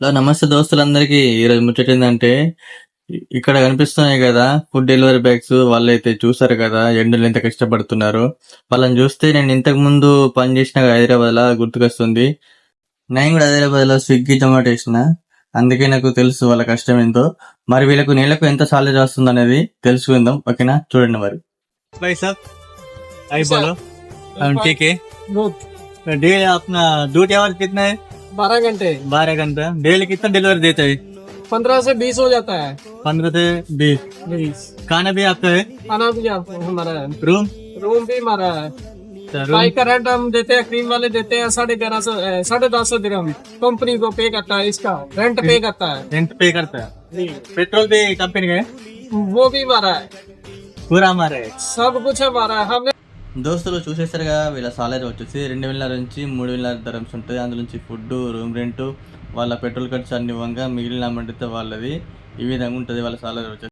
Hello నమస్తే దోస్తులందరికీ ఈరోజు ముచ్చట ఏంటంటే ఇ- ఇక్కడ కనిపిస్తున్నాయి కదా ఫుడ్ డెలివరీ బ్యాగ్స్ వాళ్ళైతే చూసారు కదా ఎండలు ఎంత కష్టపడుతున్నారు వాళ్ళని చూస్తే నేను ఇంతకు ముందు పని చేసిన హైదరాబాద్ లా గుర్తుకొస్తుంది నేను కూడా హైదరాబాద్ లో స్విగ్గీ జొమాటో వేసిన అందుకే నాకు తెలుసు వాళ్ళ కష్టం ఏంటో మరి వీళ్ళకు నెలకు ఎంత సాలరీ వస్తుంది అనేది తెలుసుకుందాం ఓకేనా చూడండి మరి भाई साहब आई बोलो हम ठीक है डे अपना ड्यूटी आवर कितना है बारह घंटे। बारह घंटे। डेली कितना डिलीवरी देते हैं? पंद्रह से बीस हो जाता है। पंद्रह से बीस। बीस। खाना भी आपका है? खाना भी आपको हमारा है। रूम रूम भी हमारा है। का रेंट हम देते हैं क्रीम वाले देते हैं साढ़े ग्यारह सौ साढ़े दस सौ दिरहम कंपनी को पे करता है इसका। रेंट पे करता है। रेंट पे करता है? पेट्रोल भी कंपनी का है? वो भी हमारा है। पूरा हमारा है। सब कुछ हमारा है। हमने దోస్తులు చూసేసరిగా వీళ్ళ సాలరీ వచ్చేసి రెండు వేల నుంచి మూడు వేల ధరమ్స్ ఉంటుంది అందులో నుంచి ఫుడ్ రూమ్ రెంట్ వాళ్ళ పెట్రోల్ ఖర్చు అన్ని ఇవ్వంగా మిగిలిన అమౌంట్ అయితే వాళ్ళది. ఈ విధంగా ఉంటుంది వాళ్ళ సాలరీ వచ్చేసి.